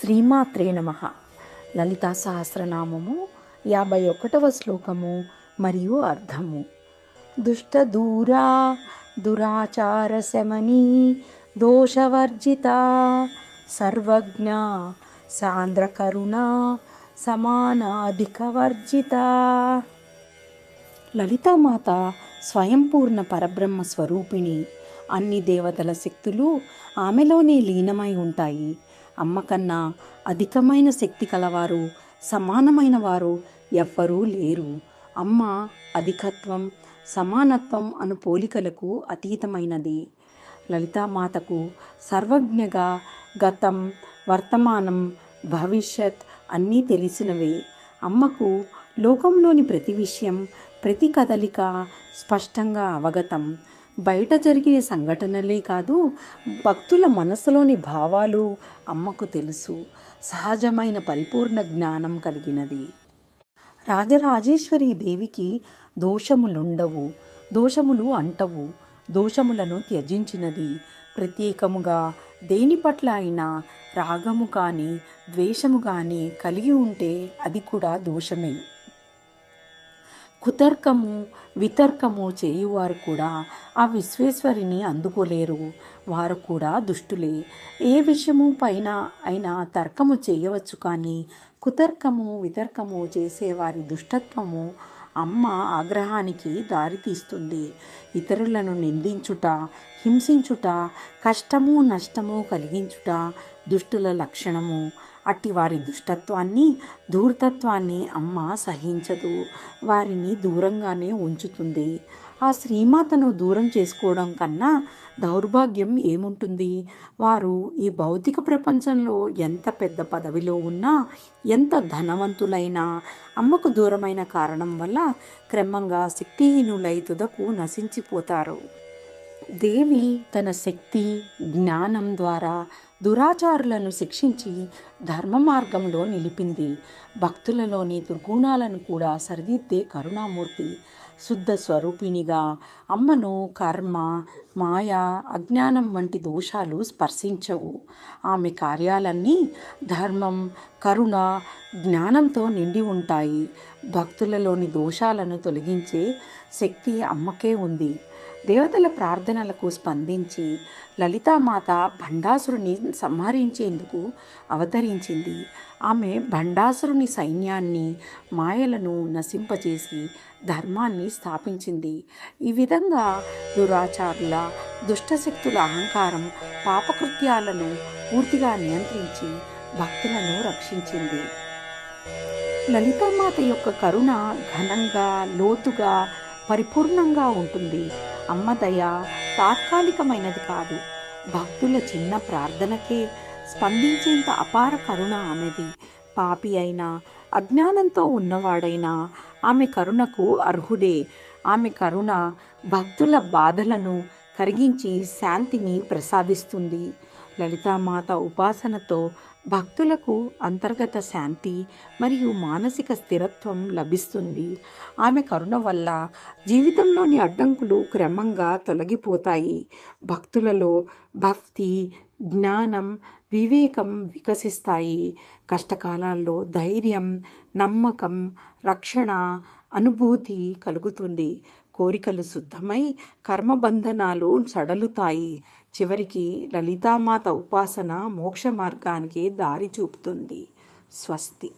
శ్రీమాత్రే నమ. లలితా సహస్రనామము యాభై ఒకటవ శ్లోకము మరియు అర్థము. దుష్ట దూరా దురాచార శమని దోషవర్జిత సర్వజ్ఞ సాంద్రకరుణ సమానాధికవర్జిత. లలితామాత స్వయంపూర్ణ పరబ్రహ్మ స్వరూపిణి. అన్ని దేవతల శక్తులు ఆమెలోనే లీనమై ఉంటాయి. అమ్మ కన్నా అధికమైన శక్తి కలవారు సమానమైన వారు ఎవ్వరూ లేరు. అమ్మ అధికత్వం సమానత్వం అను పోలికలకు అతీతమైనది. లలితామాతకు సర్వజ్ఞగా గతం వర్తమానం భవిష్యత్ అన్నీ తెలిసినవే. అమ్మకు లోకంలోని ప్రతి విషయం ప్రతి కదలిక స్పష్టంగా అవగతం. బయట జరిగే సంఘటనలే కాదు భక్తుల మనసులోని భావాలు అమ్మకు తెలుసు. సహజమైన పరిపూర్ణ జ్ఞానం కలిగినది. రాజరాజేశ్వరి దేవికి దోషములుండవు దోషములు అంటవు దోషములను త్యజించినది. ప్రత్యేకముగా దేని పట్ల అయినా రాగము కానీ ద్వేషము కానీ కలిగి ఉంటే అది కూడా దోషమే. కుతర్కము వితర్కము చేయువారు కూడా ఆ విశ్వేశ్వరిని అందుకోలేరు. వారు కూడా దుష్టులే. ఏ విషయము పైన అయినా తర్కము చేయవచ్చు కానీ కుతర్కము వితర్కము చేసేవారి దుష్టత్వము అమ్మ ఆగ్రహానికి దారితీస్తుంది ఇతరులను నిందించుట హింసించుట కష్టము నష్టము కలిగించుట దుష్టుల లక్షణము. అట్టి వారి దుష్టత్వాన్ని ధూర్తత్వాన్ని అమ్మ సహించదు. వారిని దూరంగానే ఉంచుతుంది. ఆ శ్రీమాతను దూరం చేసుకోవడం కన్నా దౌర్భాగ్యం ఏముంటుంది? వారు ఈ భౌతిక ప్రపంచంలో ఎంత పెద్ద పదవిలో ఉన్నా ఎంత ధనవంతులైనా అమ్మకు దూరమైన కారణం వల్ల క్రమంగా శక్తిహీనులై తుదకు నశించిపోతారు. దేవి తన శక్తి జ్ఞానం ద్వారా దురాచారులను శిక్షించి ధర్మ మార్గంలో నిలిపింది. భక్తులలోని దుర్గుణాలను కూడా సరిదిద్దే కరుణామూర్తి శుద్ధ స్వరూపిణిగా అమ్మను కర్మ మాయ అజ్ఞానం వంటి దోషాలు స్పర్శించవు. ఆమె కార్యాలన్నీ ధర్మం కరుణ జ్ఞానంతో నిండి ఉంటాయి. భక్తులలోని దోషాలను తొలగించే శక్తి అమ్మకే ఉంది. దేవతల ప్రార్థనలకు స్పందించి లలితామాత భండాసురుని సంహరించేందుకు అవతరించింది. ఆమె భండాసురుని సైన్యాన్ని మాయలను నశింపచేసి ధర్మాన్ని స్థాపించింది. ఈ విధంగా దురాచారుల దుష్టశక్తుల అహంకారం పాపకృత్యాలను పూర్తిగా నియంత్రించి భక్తులను రక్షించింది. లలితామాత యొక్క కరుణ ఘనంగా లోతుగా పరిపూర్ణంగా ఉంటుంది. అమ్మ దయ తాత్కాలికమైనది కాదు. భక్తుల చిన్న ప్రార్థనకే స్పందించేంత అపార కరుణ ఆమెది. పాపి అయినా అజ్ఞానంతో ఉన్నవాడైనా ఆమె కరుణకు అర్హుడే. ఆమె కరుణ భక్తుల బాధలను కరిగించి శాంతిని ప్రసాదిస్తుంది. లలితామాత ఉపాసనతో భక్తులకు అంతర్గత శాంతి మరియు మానసిక స్థిరత్వం లభిస్తుంది. ఆమె కరుణ వల్ల జీవితంలోని అడ్డంకులు క్రమంగా తొలగిపోతాయి. భక్తులలో భక్తి జ్ఞానం వివేకం వికసిస్తాయి. కష్టకాలాల్లో ధైర్యం నమ్మకం రక్షణ అనుభూతి కలుగుతుంది. కోరికలు శుద్ధమై కర్మబంధనాలు సడలుతాయి. చివరికి లలితామాత ఉపాసన మోక్ష మార్గానికి దారి చూపుతుంది. స్వస్తి.